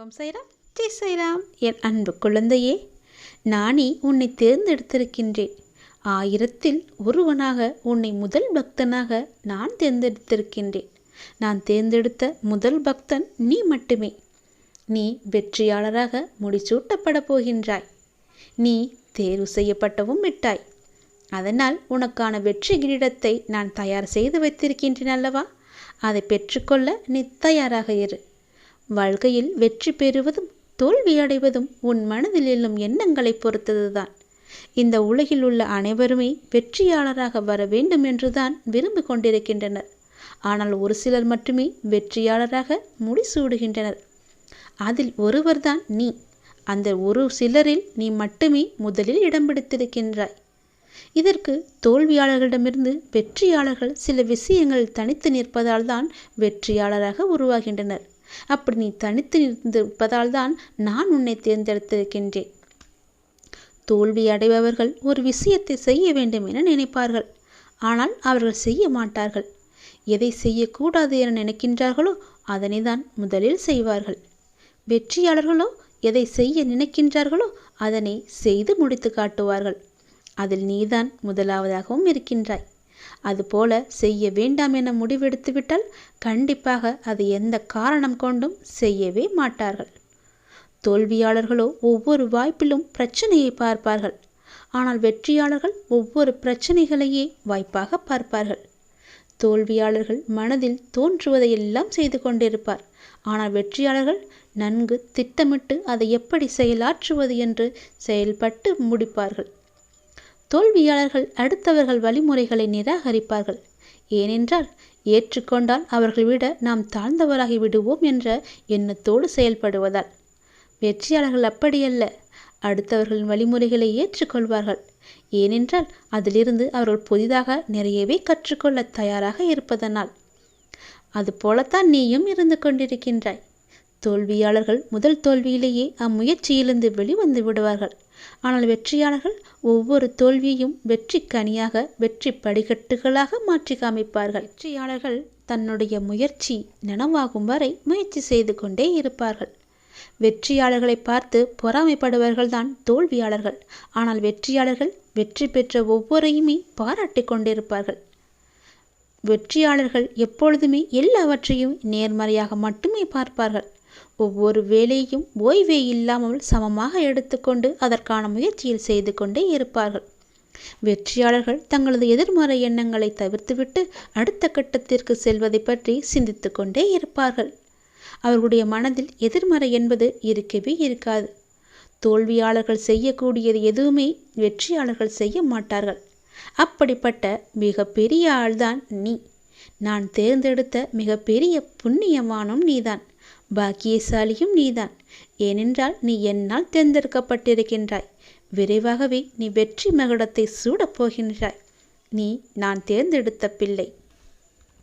ஓம் சைராம். ஜெய் சைராம். என் அன்பு குழந்தையே நானே உன்னை தேர்ந்தெடுத்திருக்கின்றேன். ஆயிரத்தில் ஒருவனாக உன்னை முதல் பக்தனாக நான் தேர்ந்தெடுத்திருக்கின்றேன். நான் தேர்ந்தெடுத்த முதல் பக்தன் நீ மட்டுமே. நீ வெற்றியாளராக முடிச்சூட்டப்படப் போகின்றாய். நீ தேர்வு செய்யப்பட்டவும் விட்டாய் அதனால் உனக்கான வெற்றி கிரீடத்தை நான் தயார் செய்து வைத்திருக்கின்றேன் அல்லவா? அதை பெற்றுக்கொள்ள நீ தயாராக இரு. வாழ்க்கையில் வெற்றி பெறுவதும் தோல்வி அடைவதும் உன் மனதில் எழும் எண்ணங்களை பொறுத்ததுதான். இந்த உலகில் உள்ள அனைவருமே வெற்றியாளராக வர வேண்டும் என்றுதான் விரும்பி கொண்டிருக்கின்றனர். ஆனால் ஒரு சிலர் மட்டுமே வெற்றியாளராக முடிசூடுகின்றனர். அதில் ஒருவர்தான் நீ. அந்த ஒரு சிலரில் நீ மட்டுமே முதலில் இடம் பிடித்திருக்கின்றாய். இதற்கு தோல்வியாளர்களிடமிருந்து வெற்றியாளர்கள் சில விஷயங்கள் தனித்து நிற்பதால் தான் வெற்றியாளராக உருவாகின்றனர். அப்படி நீ தனித்து நிற்பதால் தான் நான் உன்னை தேர்ந்தெடுத்திருக்கின்றேன். தோல்வி அடைபவர்கள் ஒரு விஷயத்தை செய்ய வேண்டும் என நினைப்பார்கள். ஆனால் அவர்கள் செய்ய மாட்டார்கள். எதை செய்யக்கூடாது என நினைக்கின்றார்களோ அதனை தான் முதலில் செய்வார்கள். வெற்றியாளர்களோ எதை செய்ய நினைக்கின்றார்களோ அதனை செய்து முடித்து காட்டுவார்கள். அதில் நீதான் முதலாவதாகவும் இருக்கின்றாய். அதுபோல செய்ய வேண்டாம் என முடிவெடுத்துவிட்டால் கண்டிப்பாக அதை எந்த காரணம் கொண்டும் செய்யவே மாட்டார்கள். தோல்வியாளர்களோ ஒவ்வொரு வாய்ப்பிலும் பிரச்சனையை பார்ப்பார்கள். ஆனால் வெற்றியாளர்கள் ஒவ்வொரு பிரச்சனைகளையே வாய்ப்பாக பார்ப்பார்கள். தோல்வியாளர்கள் மனதில் தோன்றுவதையெல்லாம் செய்து கொண்டிருப்பார். ஆனால் வெற்றியாளர்கள் நன்கு திட்டமிட்டு அதை எப்படி செயலாற்றுவது என்று செயல்பட்டு முடிப்பார்கள். தோல்வியாளர்கள் அடுத்தவர்கள் வழிமுறைகளை நிராகரிப்பார்கள். ஏனென்றால் ஏற்றுக்கொண்டால் அவர்கள் விட நாம் தாழ்ந்தவராகி விடுவோம் என்ற எண்ணத்தோடு செயல்படுவதால். வெற்றியாளர்கள் அப்படியல்ல அடுத்தவர்களின் வழிமுறைகளை ஏற்றுக்கொள்வார்கள். ஏனென்றால் அதிலிருந்து அவர்கள் புதிதாக நிறையவே கற்றுக்கொள்ள தயாராக இருப்பதனால். அதுபோலத்தான் நீயும் இருந்து கொண்டிருக்கின்றாய். தோல்வியாளர்கள் முதல் தோல்வியிலேயே அம்முயற்சியிலிருந்து வெளிவந்து விடுவார்கள். ஆனால் வெற்றியாளர்கள் ஒவ்வொரு தோல்வியையும் வெற்றி கனியாக வெற்றி படிக்கட்டுகளாக மாற்றி காமிப்பார்கள். வெற்றியாளர்கள் தன்னுடைய முயற்சி நனவாகும் வரை முயற்சி செய்து கொண்டே இருப்பார்கள். வெற்றியாளர்களை பார்த்து பொறாமைப்படுபவர்கள்தான் தோல்வியாளர்கள். ஆனால் வெற்றியாளர்கள் வெற்றி பெற்ற ஒவ்வொரையுமே பாராட்டி கொண்டிருப்பார்கள். வெற்றியாளர்கள் எப்பொழுதுமே எல்லாவற்றையும் நேர்மறையாக மட்டுமே பார்ப்பார்கள். ஒவ்வொரு வேலையும் ஓய்வே இல்லாமல் சமமாக எடுத்துக்கொண்டு அதற்கான முயற்சியில் செய்து கொண்டே இருப்பார்கள். வெற்றியாளர்கள் தங்களது எதிர்மறை எண்ணங்களை தவிர்த்துவிட்டு அடுத்த கட்டத்திற்கு செல்வதை பற்றி சிந்தித்து கொண்டே இருப்பார்கள். அவர்களுடைய மனதில் எதிர்மறை என்பது இருக்கவே இருக்காது. தோல்வியாளர்கள் செய்யக்கூடியது எதுவுமே வெற்றியாளர்கள் செய்ய மாட்டார்கள். அப்படிப்பட்ட மிக பெரிய ஆள்தான் நீ. நான் தேர்ந்தெடுத்த மிக பெரிய புண்ணியமானும் நீதான். பாக்கியசாலியும் நீதான். ஏனென்றால் நீ என்னால் தேர்ந்தெடுக்கப்பட்டிருக்கின்றாய். விரைவாகவே நீ வெற்றி மகுடத்தை சூடப் போகின்றாய். நீ நான் தேர்ந்தெடுத்த பிள்ளை.